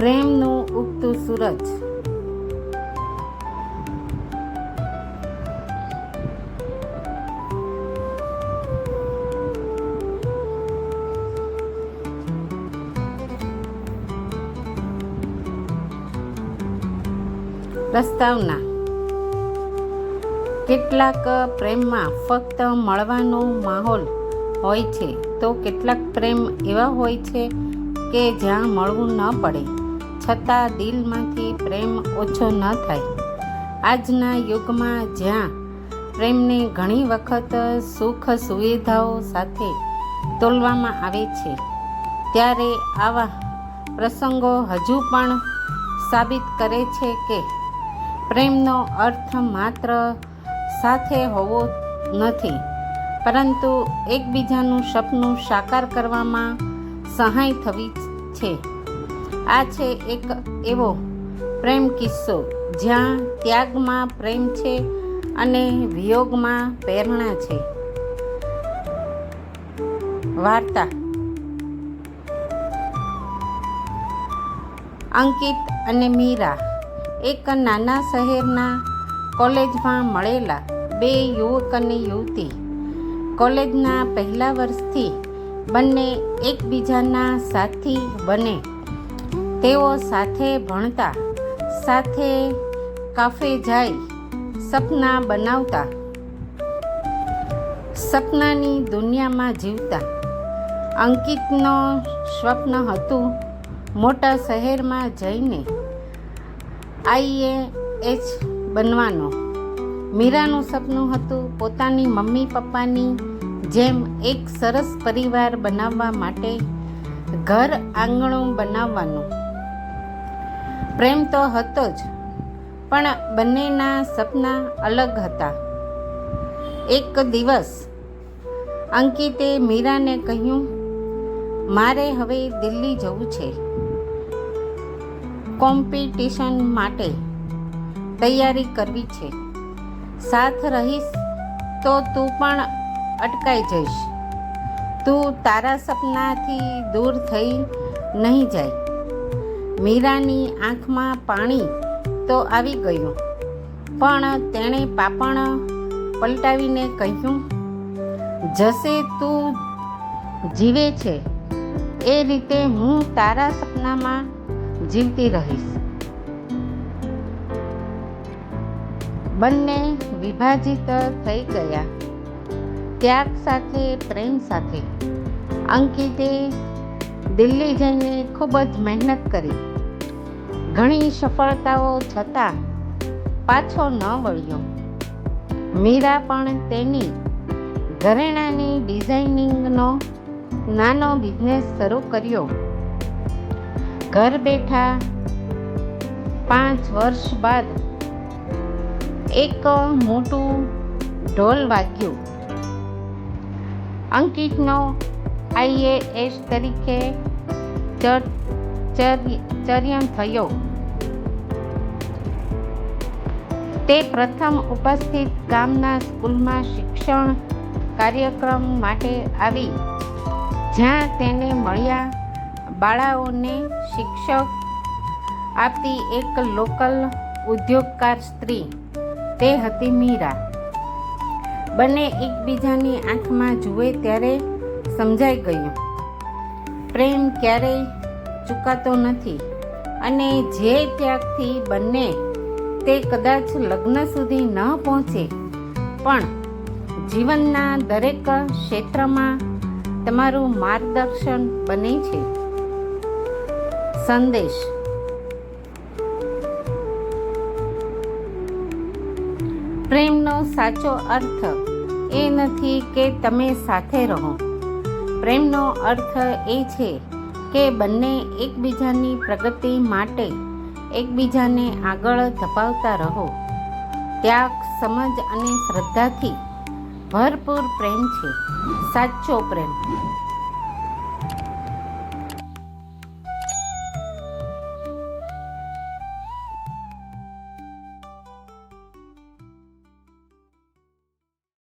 પ્રેમનું ઉગતું સૂરજ. પ્રસ્તાવના. કેટલાક પ્રેમમાં ફક્ત મળવાનો માહોલ હોય છે, તો કેટલાક પ્રેમ એવા હોય છે કે જ્યાં મળવું ન પડે. છતાં દિલમાંથી પ્રેમ ઓછો ન થાય. આજના યુગમાં જ્યાં પ્રેમને ઘણી વખત સુખ સુવિધાઓ સાથે તોલવામાં આવે છે, ત્યારે આવા પ્રસંગો હજુ પણ સાબિત કરે છે કે પ્રેમનો અર્થ માત્ર સાથે હોવો નથી, પરંતુ એકબીજાનું સપનું સાકાર કરવામાં સહાય થવી છે. આ છે એક એવો પ્રેમ કિસ્સો જ્યાં ત્યાગમાં પ્રેમ છે અને વિયોગમાં પ્રેરણા છે. વાર્તા. અંકિત અને મીરા એક નાના શહેરના કોલેજમાં મળેલા બે યુવક અને યુવતી. કોલેજના પહેલા વર્ષથી બંને એકબીજાના સાથી બને. તેઓ સાથે ભણતા, સાથે કાફે જાય, સપના બનાવતા, સપનાની દુનિયામાં જીવતા. અંકિતનો સ્વપ્ન હતું મોટા શહેરમાં જઈને આઈએએચ બનવાનો. મીરાનું સપનું હતું પોતાની મમ્મી પપ્પાની જેમ એક સરસ પરિવાર બનાવવા માટે ઘર આંગણું બનાવવાનું. પ્રેમ તો હતો જ, પણ બંનેના સપના અલગ હતા. એક દિવસ અંકિતે મીરાને કહ્યું, મારે હવે દિલ્હી જવું છે. કોમ્પિટિશન માટે તૈયારી કરવી છે. સાથ રહીશ તો તું પણ અટકાઈ જઈશ. તું તારા સપનાથી દૂર થઈ નહીં જાય. મીરાની આંખમાં પાણી તો આવી ગયું. પણ તેણે પાપણ પલટાવીને કહ્યું, જશે તું જીવે છે. એ રીતે હું તારા સપનામાં જીવતી રહીશ. બંને વિભાજિત થઈ ગયા. ત્યાગ સાથે, પ્રેમ સાથે અંકિતે દિલ્હી જઈને ખૂબ જ મહેનત કરી. ઘણી સફળતાઓ છતાં પાછો ન વળ્યો. મીરા પણ તેની ઘરેણાની ડિઝાઇનિંગનો નાનો બિઝનેસ શરૂ કર્યો. ઘર બેઠા પાંચ વર્ષ બાદ એક મોટું ઢોલ વાગ્યું. અંકિતનો આઈએએસ તરીકે ચર્યન થયો. તે પ્રથમ ઉપસ્થિત ગામના સ્કૂલમાં શિક્ષણ કાર્યક્રમ માટે આવી, જ્યાં તેને મળ્યા બાળાઓને શિક્ષક આપતી એક લોકલ ઉદ્યોગકાર સ્ત્રી, તે હતી મીરા. બંને એકબીજાની આંખમાં જુએ ત્યારે સમજાઈ ગયું. પ્રેમ ક્યારેય ચૂકાતો નથી અને જે ત્યાગથી બંને તે કદાચ લગ્ન સુધી ન પહોંચે. પણ જીવનના દરેક ક્ષેત્રમાં તમારું માર્ગદર્શન બને છે. સંદેશ. પ્રેમનો સાચો અર્થ એ નથી કે તમે સાથે રહો. પ્રેમનો અર્થ એ છે કે બંને એકબીજાની પ્રગતિ માટે એકબીજાને આગળ ધપાવતા રહો. ત્યાગ, સમજ અને શ્રદ્ધાથી ભરપૂર પ્રેમ છે. સાચો પ્રેમ.